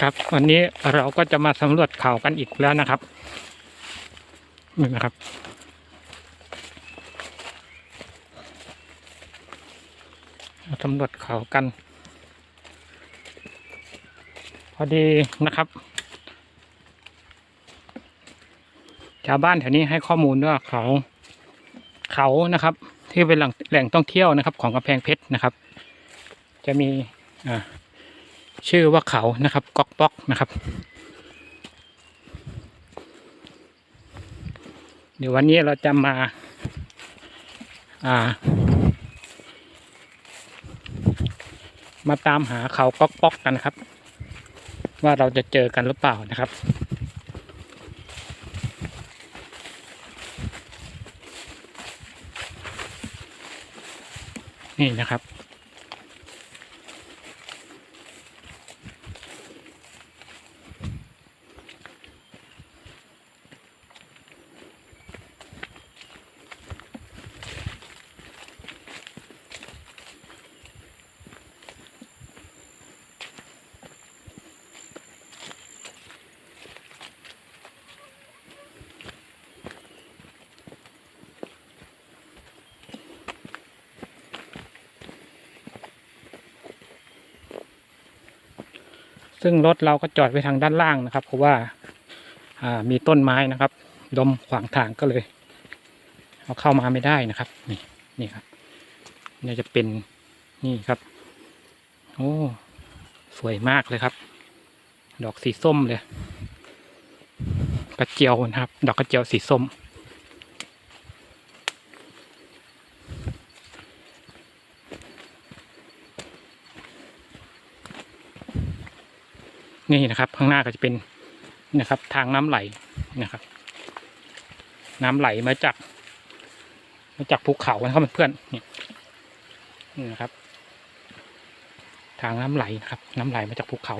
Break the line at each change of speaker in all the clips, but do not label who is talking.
ครับ วันนี้เราก็จะมาสำรวจเขากันอีกแล้วนะครับนี่นะครับ สำรวจเขากัน พอดีนะครับ ชาวบ้านแถวนี้ให้ข้อมูลว่าเขา เขานะครับ ที่เป็นแหล่งแหล่งท่องเที่ยวนะครับ ของกำแพงเพชรนะครับ จะมีอ่า ชื่อว่าเขานะครับก๊อกป๊อกนะครับ เดี๋ยววันนี้เราจะมาอ่ามาตามหาเขาก๊อกป๊อกกันนะครับ ว่าเราจะเจอกันหรือเปล่านะครับนี่นะครับ ซึ่งรถเราก็จอดไว้ทางด้านล่างนะครับ เพราะว่าามีต้นไม้นะครับดมขวางทางก็เลยเอาเข้ามาไม่ได้นะครับ นี่นี่ครับเนี่ยจะเป็นนี่ครับ โอ้สวยมากเลยครับ ดอกสีส้มเลยกระเจียวนะครับ ดอกกระเจียวสีส้ม นี่นะครับ ข้างหน้าก็จะเป็นนะครับ ทางน้ำไหลนะครับ น้ำไหลมาจาก มาจากภูเขานะครับเพื่อนนี่นี่นะครับ ทางน้ำไหลนะครับ น้ำไหลมาจากภูเขา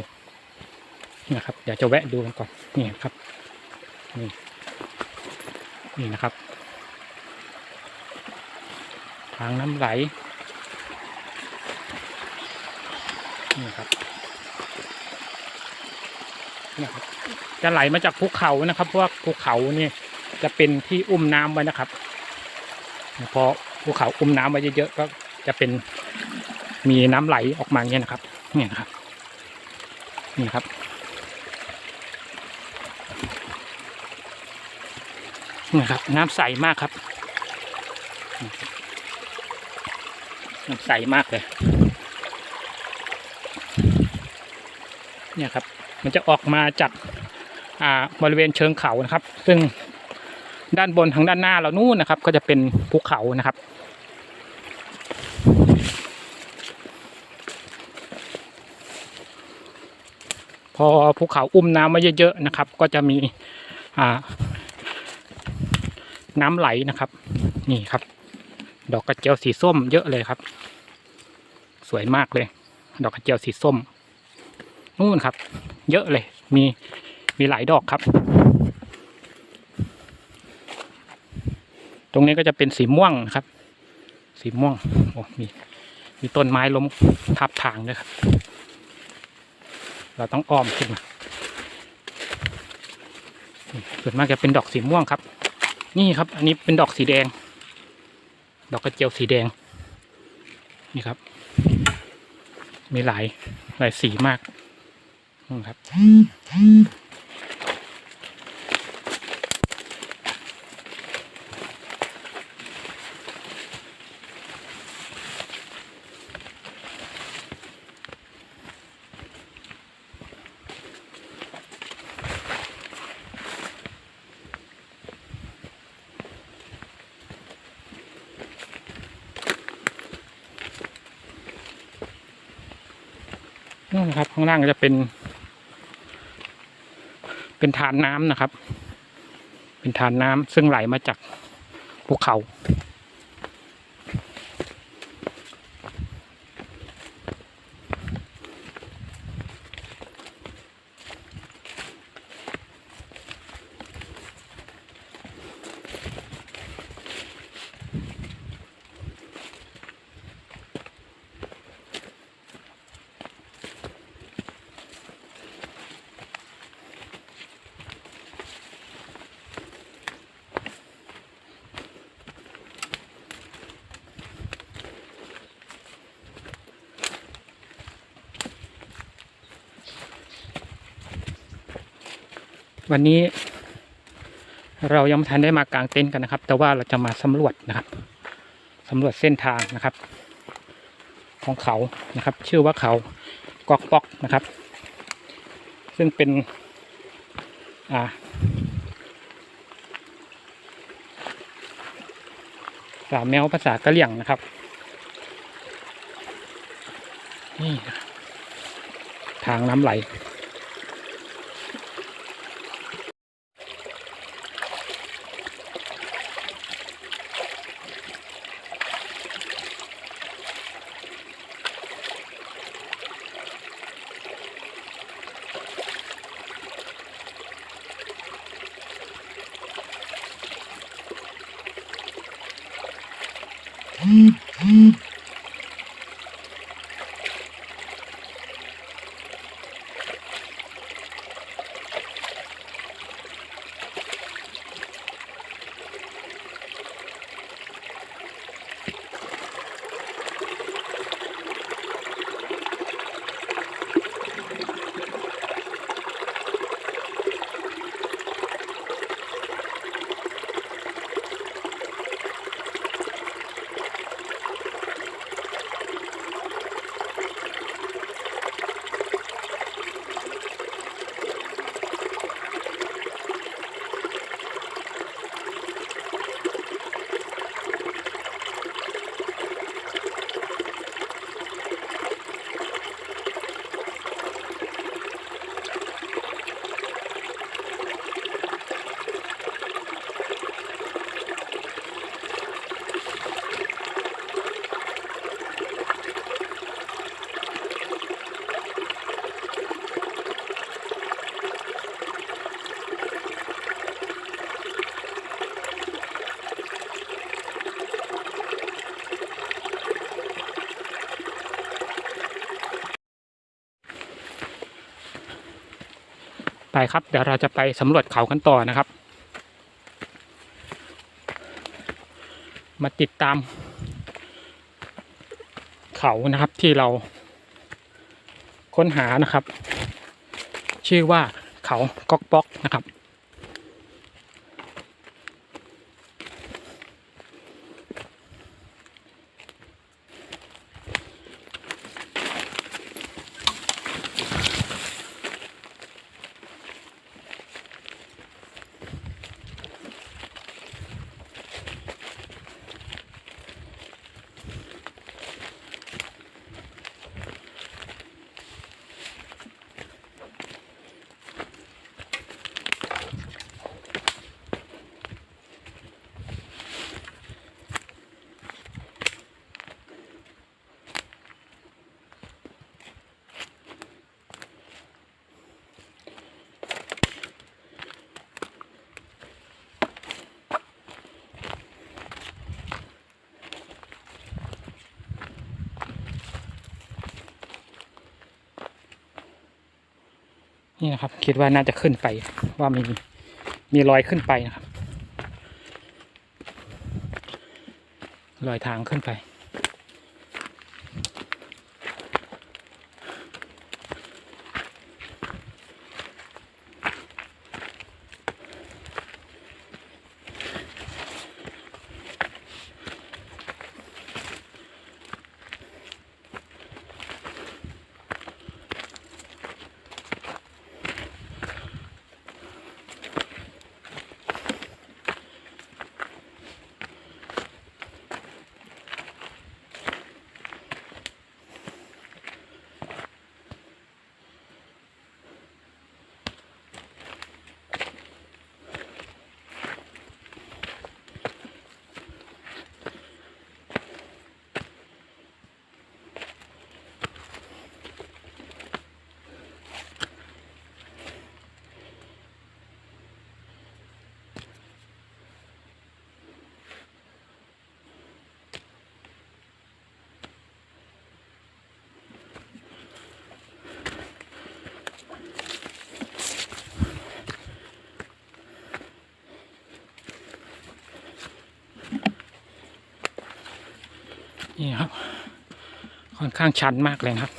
นี่นะครับเดี๋ยวจะแวะดูกันก่อนนี่ครับนี่นี่นะครับ ทางน้ำไหลนี่ครับ นะครับ จะไหลมาจากภูเขานะครับ เพราะว่าภูเขาเนี่ยจะเป็นที่อุ้มน้ำไว้นะครับพอภูเขาอุ้มน้ำไว้เยอะๆก็จะเป็นมีน้ำไหลออกมาเงี้ยนะครับเนี่ยนะครับนี่ครับ นี่ครับ น้ำใสมากครับน้ำใสมากเลย เนี่ยครับ มันจะออกมาจากอ่าบริเวณเชิงเขานะครับ ซึ่งด้านบนทางด้านหน้าเรานู่นนะครับ ก็จะเป็นภูเขานะครับ พอภูเขาอุ้มน้ำมาเยอะๆนะครับ ก็จะมีอ่าน้ำไหลนะครับ นี่ครับ ดอกกระเจียวสีส้มเยอะเลยครับ สวยมากเลย ดอกกระเจียวสีส้ม นู่นครับ เยอะเลย มีมีหลายดอกครับ ตรงนี้ก็จะเป็นสีม่วงครับ สีม่วงโอ้มีมีต้นไม้ล้มทับทางด้วยครับ เราต้องอ้อมขึ้นมาส่วนมากจะเป็นดอกสีม่วงครับ นี่ครับ อันนี้เป็นดอกสีแดง ดอกกระเจียวสีแดง นี่ครับ มีหลายหลายสีมาก อืมครับนู่นครับข้างล่างก็จะเป็น เป็นฐานน้ำนะครับ เป็นฐานน้ำซึ่งไหลมาจากภูเขา วันนี้ เรายังไม่ทันได้มากางเต็นท์กันนะครับ แต่ว่าเราจะมาสำรวจนะครับสำรวจเส้นทางนะครับ ของเขานะครับ ชื่อว่าเขากอกปอกนะครับ ซึ่งเป็นอ่าสามแมวภาษากะเหรี่ยงนะครับนี่ทางน้ำไหล ครับ เดี๋ยวเราจะไปสำรวจเขากันต่อนะครับ มาติดตาม เขานะครับที่เราค้นหานะครับ ชื่อว่าเขาก๊อกป๊อกนะครับ นี่นะครับ คิดว่าน่าจะขึ้นไปว่ามีมีรอยขึ้นไปนะครับรอยทางขึ้นไป นี่ครับ ค่อนข้างชันมากเลยนะครับ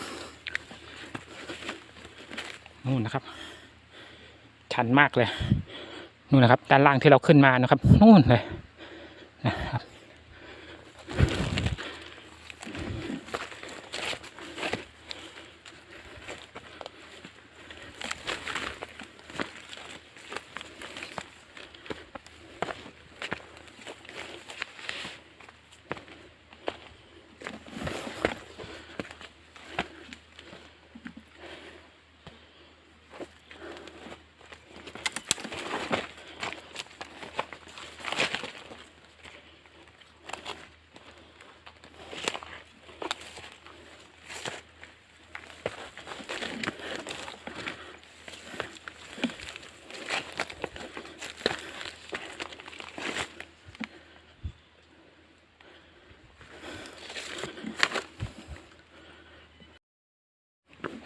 นู่นนะครับ ชันมากเลยนู่นนะครับ ด้านล่างที่เราขึ้นมานะครับนู่นเลยนะครับ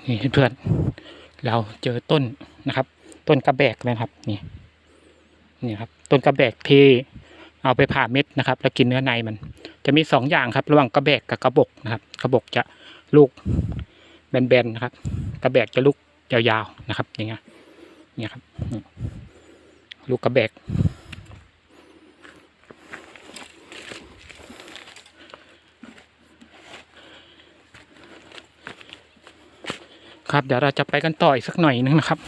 นี่เพื่อนเราเจอต้นนะครับ ต้นกระแบกนะครับนี่นี่ครับต้นกระแบกที่เอาไปผ่าเม็ดนะครับ แล้วกินเนื้อในมัน จะมีสองอย่างครับ ระหว่างกระแบกกับกระบอกนะครับ กระบอกจะลูกแบนๆนะครับ กระแบกจะลูกยาวๆนะครับ อย่างเงี้ยนี่ครับลูกกระแบก ครับเดี๋ยวเราจะไปกันต่ออีกสักหน่อยนึงนะครับ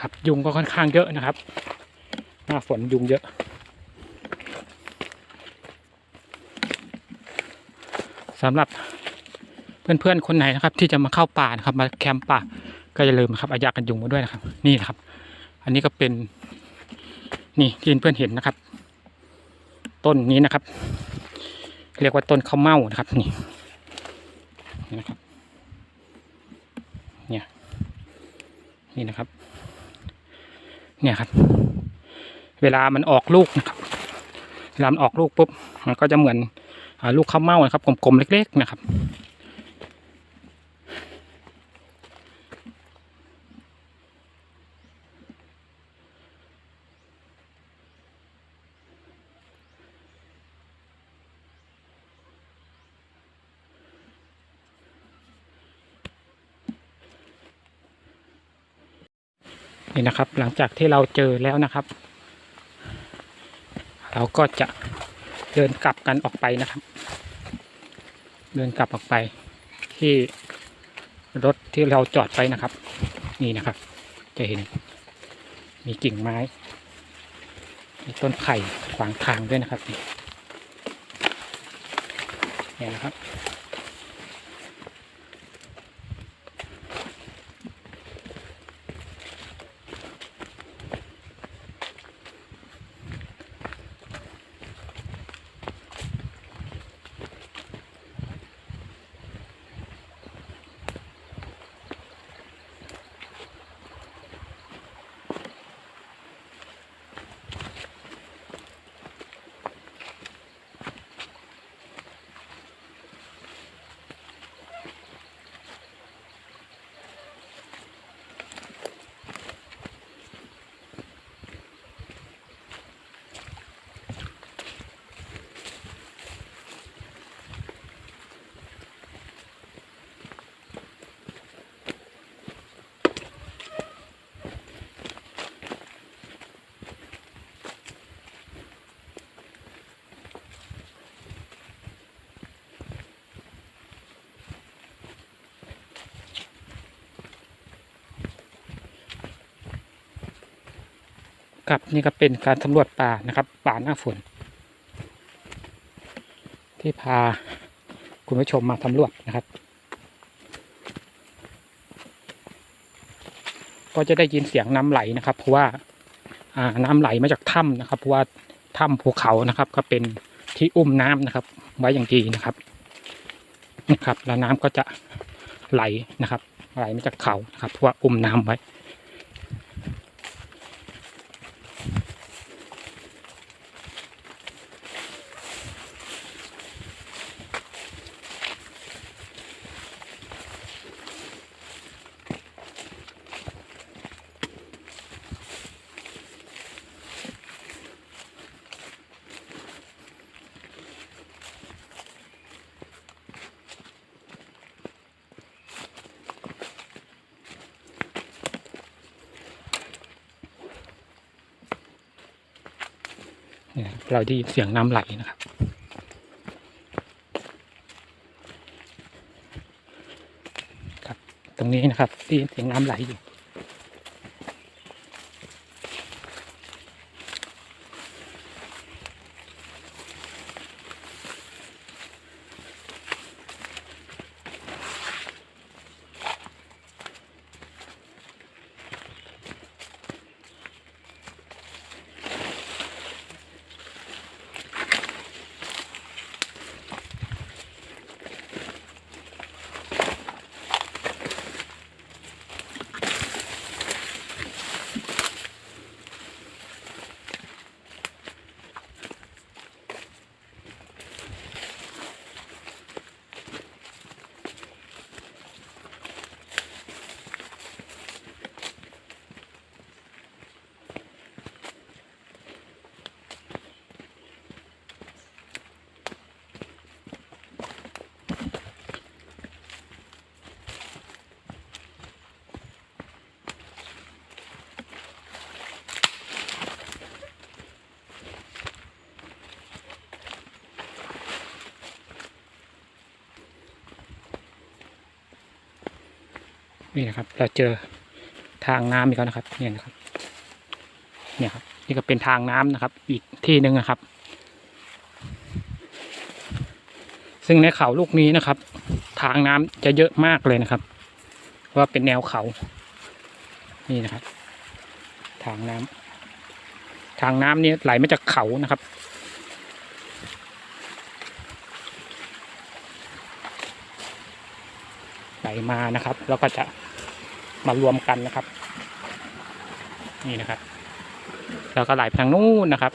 ครับ ยุงก็ค่อนข้างเยอะนะครับ หน้าฝนยุงเยอะ สำหรับเพื่อนๆคนไหนนะครับ ที่จะมาเข้าป่านะครับ มาแคมป์ป่าก็อย่าลืมนะครับอายากันยุงมาด้วยนะครับ นี่นะครับ อันนี้ก็เป็นนี่ที่เพื่อนเห็นนะครับ ต้นนี้นะครับ เรียกว่าต้นข้าวเม่านะครับนี่นะครับ เนี่ยนี่นะครับ เนี่ยครับ เวลามันออกลูกนะครับเวลามันออกลูกปุ๊บมันก็จะเหมือนอลูกข้าวเม่านะครับกลมๆเล็ก ๆ นะครับ นี่นะครับ หลังจากที่เราเจอแล้วนะครับ เราก็จะเดินกลับกันออกไปนะครับ เดินกลับออกไป ที่รถที่เราจอดไปนะครับ นี่นะครับ จะเห็นมีกิ่งไม้มีต้นไผ่ขวางทางด้วยนะครับนี่นะครับ ครับนี่ก็เป็นการสำรวจป่านะครับ ป่าหน้าฝน ที่พาคุณผู้ชมมาสำรวจนะครับ ก็จะได้ยินเสียงน้ำไหลนะครับ เพราะว่าน้ำไหลมาจากถ้ำนะครับเพราะว่าถ้ำภูเขานะครับ ก็เป็นที่อุ้มน้ำนะครับ ไว้อย่างดีนะครับนะครับ แล้วน้ำก็จะไหลนะครับ ไหลมาจากเขานะครับเพราะว่าอุ้มน้ำไว้ เนี่ยครับเราได้ยินเสียงน้ำไหลนะครับ ครับ ตรงนี้นะครับได้ยินเสียงน้ำไหลอยู่ นี่นะครับ เราเจอทางน้ำอีกแล้วนะครับเนี่ยนะครับ เนี่ยครับ นี่ก็เป็นทางน้ำนะครับ อีกที่หนึ่งนะครับ ซึ่งในเขาลูกนี้นะครับ ทางน้ำจะเยอะมากเลยนะครับ เพราะว่าเป็นแนวเขา นี่นะครับ ทางน้ำทางน้ำนี้ไหลมาจากเขานะครับ ไหลมานะครับ แล้วก็จะมารวมกันนะครับ นี่นะครับ แล้วก็ไหลไปทางนู้นนะครับ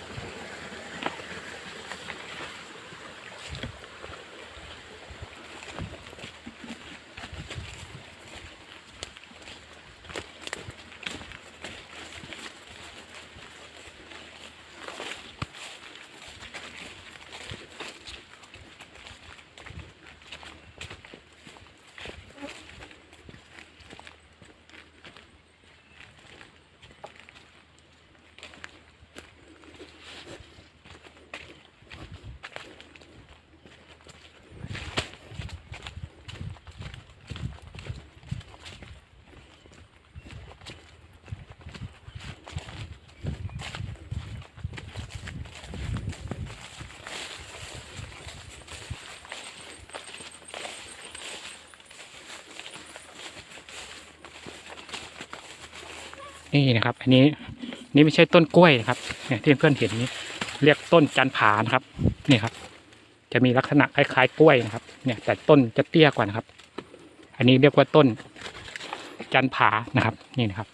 นี่นะครับ อันนี้นี่ไม่ใช่ต้นกล้วยนะครับเนี่ยที่เพื่อนเห็นนี้ เรียกต้นจันผานะครับนี่ครับ จะมีลักษณะคล้ายๆกล้วยนะครับ เนี่ย แต่ต้นจะเตี้ยกว่านะครับ อันนี้เรียกว่าต้นจันผานะครับ นี่นะครับ